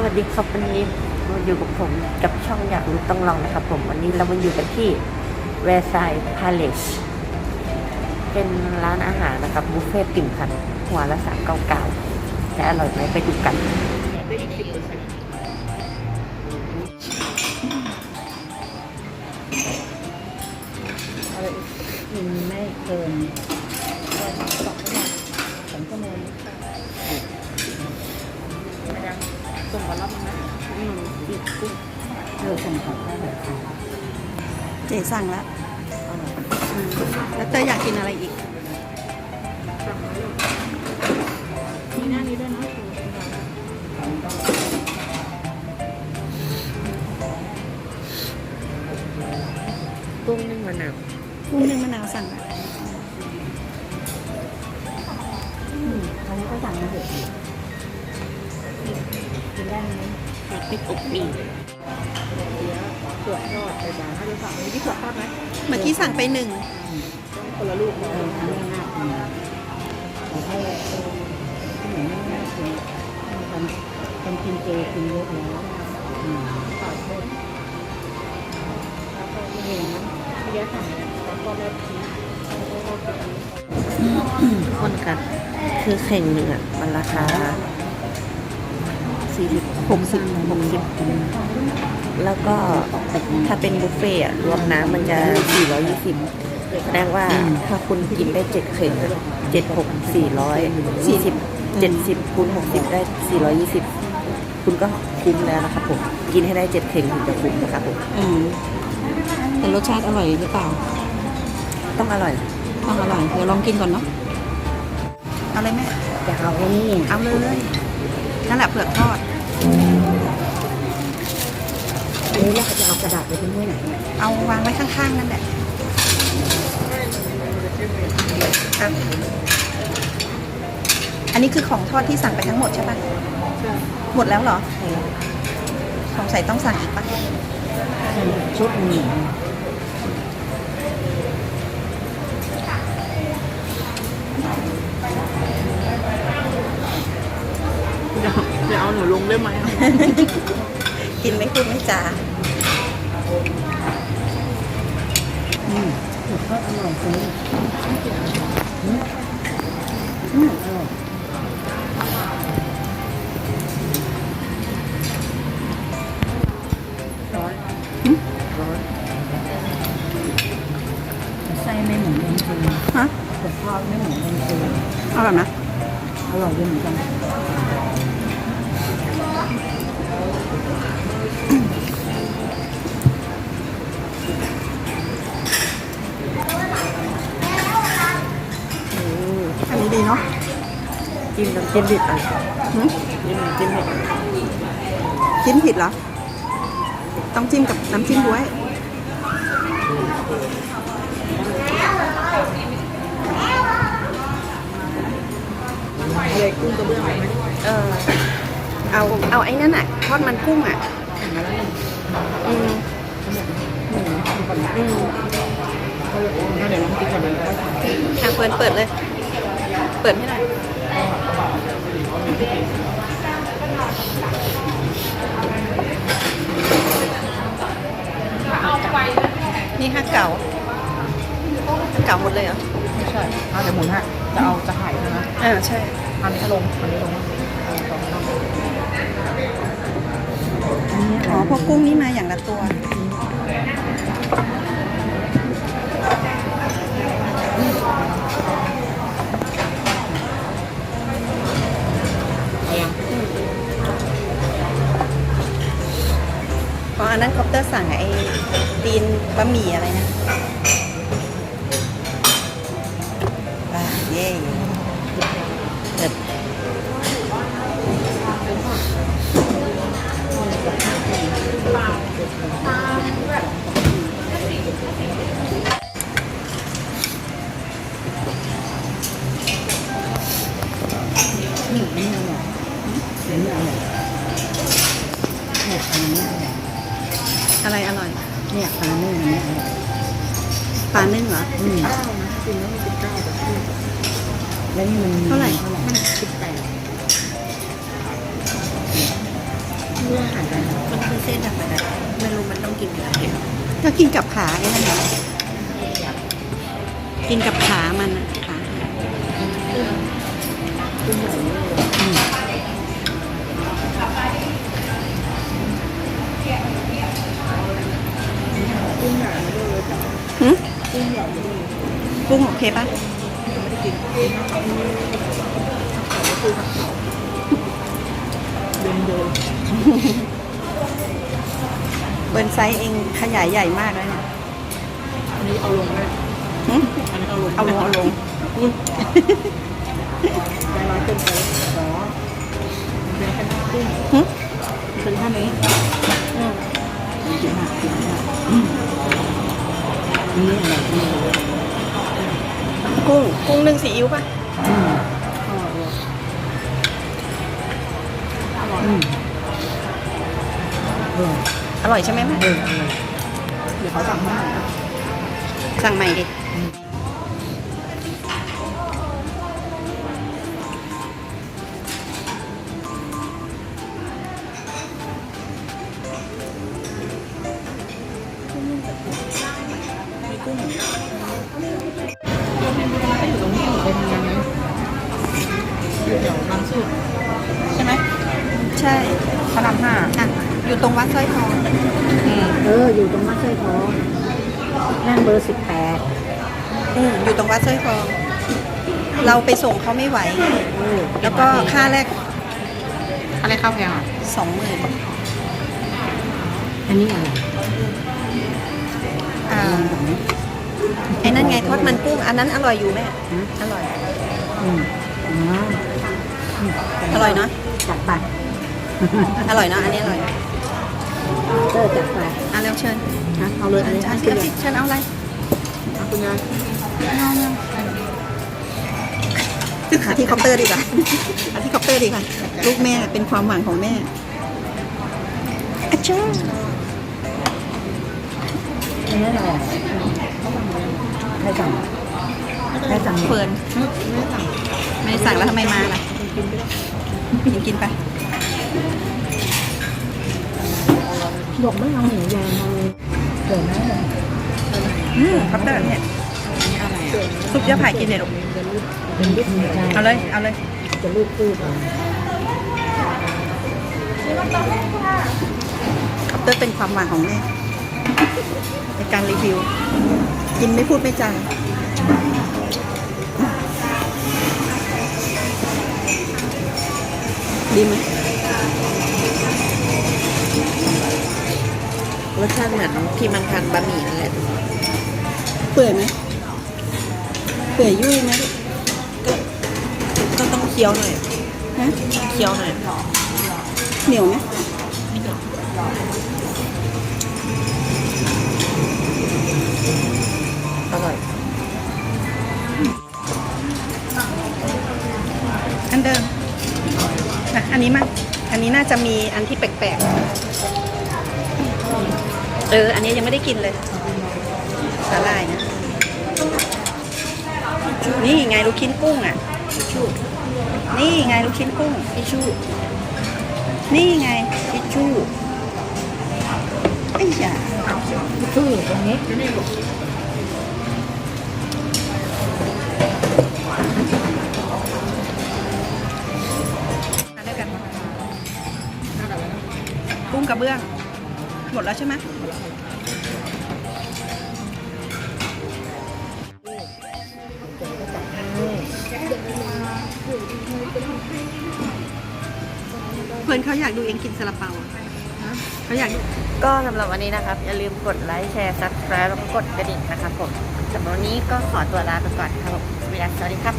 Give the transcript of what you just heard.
สวัสดีครับวันนี้มาอยู่กับผมกับช่องอยากรู้ต้องลองนะครับ ผมวันนี้เรามาอยู่กันที่เวสไซด์พาเลสเป็นร้านอาหารนะครับบุฟเฟ่ต์ติ่มพันหัวละสามเก้าเก้าจะอร่อยไหมไปดูกันกิน เจสั่งแล้วอืมแล้วเตยอยากกินอะไรอีกมีหน้านี้ด้วยนะกุ้งนึ่งมะนาวกุ้งนึ่งมะนาวสั่งแล้วอืมอันนี้ก็สั่งมาเถอะกินได้ไหมผัดพริกอบปี เผือกทอดไปบ้างถ้าจะสั่งมีที่เผือกทอดไหมเมื่อกี้สั่งไปหนึ่งคนละลูกเอออันนี้น่ากินแต่ถ้าเหมือนไม่น่ากินทำทำกินเจกินเยอะแล้วอืมขอโทษแล้วก็ไม่เห็นนะไม่ได้สั่งแล้วก็แม่พีทุกคนกันคือเข่งหนึ่งอะ มันราคาสี่สิบหกสิบหกสิบ แล้วก็ถ้าเป็นบุฟเฟ่ต์อะรวมน้ำมันจะสี่ร้อยยี่สิบแสดงว่าถ้าคุณกินได้เจ็ดเข่งเจ็ดหกสี่ร้อยสี่สิบเจ็ดสิบคูณหกสิบได้สี่ร้อยยี่สิบคุณก็คุ้มแล้วนะครับผม กินให้ได้เจ็ดเข่งถึงจะคุ้มนะครับผมอืมแต่รสชาติอร่อยหรือเปล่า ต้องอร่อย ต้องอร่อย เดี๋ยวลองกินก่อนเนาะเอาเลยแม่จะเอาไอ้นี่เอาเลยนั่นแหละเผือกทอด อันนี้เราจะเอากระดาษไปทิ้งไว้ไหน เอาวางไว้ข้างๆนั่นแหละอะอันนี้คือของทอดที่สั่งไปทั้งหมดใช่ปะหมดแล้วเหรอสงสัยต้องสั่งอีกปะชุดหนึ่งจะเอาหนูลงได้ไหม กินไม่คุ้มไม่จ่า อืมก็อร่อยจริงอืมอืมอร่อยร้อนร้อนไส้ไม่เหมือนเดิมจริงฮะแต่ทอดไม่เหมือนเดิมจริงเอาแบบนะอร่อยดีเหมือนกัน ดีเนาะจิ้มน้ำจิ้มดิบอะหืมจิ้มน้ำจิ้มดิบจิ้มผิดเหรอ ต้องจิ้มกับน้ำจิ้มด้วยอะไรกุ้งกระเบื้องไหมเออ เอาเอาไอ้นั่นอะทอดมันกุ้งอะอืมอืมถ้าเดี๋ยวน้ำพริกกับมันก็อะเปิดเปิดเลยเปิดให้หน่อยนี่ฮักเก่าเก่าหมดเลยเหรอไม่ใช่เอาแต่หมุนฮะจะเอาจะไข่ใช่ไหมอ่าใช่ อันนี้ลงอันนี้ลงอ๋อพวกกุ้งนี่มาอย่างละตัว อันนั้นคอปเตอร์สั่งไอ้ตีนบะหมี่อะไรนะอ่าเย่เด็ดอะไรอร่อย เนี่ยปลาเนื้อเนี่ยอร่อยปลานึ่งเหรออืมแล้วนี่มันเท่าไหร่เท่าไหร่สิบแปดเรื่องอาหารกันมันคือเส้นธรรมดาไม่รู้มันต้องกินกับอะไรก็กินกับขาไอ้นั่นแหละกินกับขามันอะขากุ้งใหญ่เลย กุ้งใหญ่ไม่ได้เลยกุ้งโอเคปะไม่ได้กินเดินเดินเบิร์นไซส์เองขยายใหญ่มากเลยเนี่ยอันนี้เอาลงไหมหึอันนี้เอาลงเอาลงเอาลงใจร้ายเกินไปอ๋อมันเป็นแค่น้ำกุ้งหึมันเป็นแค่นี้อืมกินมากกินมากอืม นี่อะไรนี่อะไรกุ้งกุ้งนึ่งซีอิ๊วปะอืมอร่อยเลยอร่อยอืมอร่อยอร่อยใช่ไหมแม่เอออร่อยเดี๋ยวเขาสั่งให้ใหม่นะสั่งใหม่ดิ ช่พระรามห้าอะอยู่ตรงวัดสร้อยทองเออ อยู่ตรงวัดสร้อยทองนั่นเบอร์สิบแปดอืมอยู่ตรงวัดสร้อยทอง เราไปส่งเขาไม่ไหวไงเออแล้วก็ค่าแรกอะไรข้าวแพงอะสองหมื่นอันนี้อะไรอ่าไอ้นั่นไงทอดมันกุ้งอันนั้นอร่อยอยู่แม่ฮะอร่อย อืมอ๋ออืมอร่อยเนาะจัดไป อร่อยเนาะอันนี้อร่อยเออจัดไปอะเร็วเชิญนะเอาเลยอันนี้เชิอัญนเชิคุณญยายเชิญเอาอะไรเอาคุณยายเอาเร็วหาที่เคาน์เตอร์ดีกว่าหาที่เคาน์เตอร์ดีกว่าลูกแม่เป็นความหวังของแม่อะเจ้าอันนี้อะไรอะใครสั่งใครสั่งเฟิร์นไม่ได้สั่งไม่ได้สั่งแล้วทำไมมาล่ะกินไปแล้วกินกินไป บอกไม่เอาหมูยางเอาเดี๋ยวนะอืมเคาน์เตอร์เนี่ยซุปยาไผ่กินเลยลูกเป็นลูกมือใจเอาเลย เอาเลย จะลูกตู้ก่อนเคาน์เตอร์เป็นความหวังของแม่ในการรีวิว กินไม่พูดไม่จาดีไหม รสชาติเหมือนที่มันทานบะหมี่นั่นแหละเปื่อยไหมเปื่อยยุ่ยไหมก็ต้องเคี้ยวหน่อยฮะเคี้ยวหน่อยเหนียวไหม มีอันที่แปลกๆ เออ อันนี้ยังไม่ได้กินเลย สาหร่ายนะ นี่ไงลูกชิ้นกุ้งอะ นี่ไงลูกชิ้นกุ้งทิชูนี่ไงทิชูไอ้ยาตู้อยู่ตรงนี้ เบื้อง หมดแล้วใช่ไหมเพื่อนเขาอยากดูเองกินซาลาเปาอะเขาอยากดูก็สำหรับวันนี้นะครับ อย่าลืมกดไลค์แชร์ subscribe แล้วก็กดกระดิ่งนะครับผมสำหรับวันนี้ก็ขอตัวลาไปก่อนครับผมสวัสดีครับ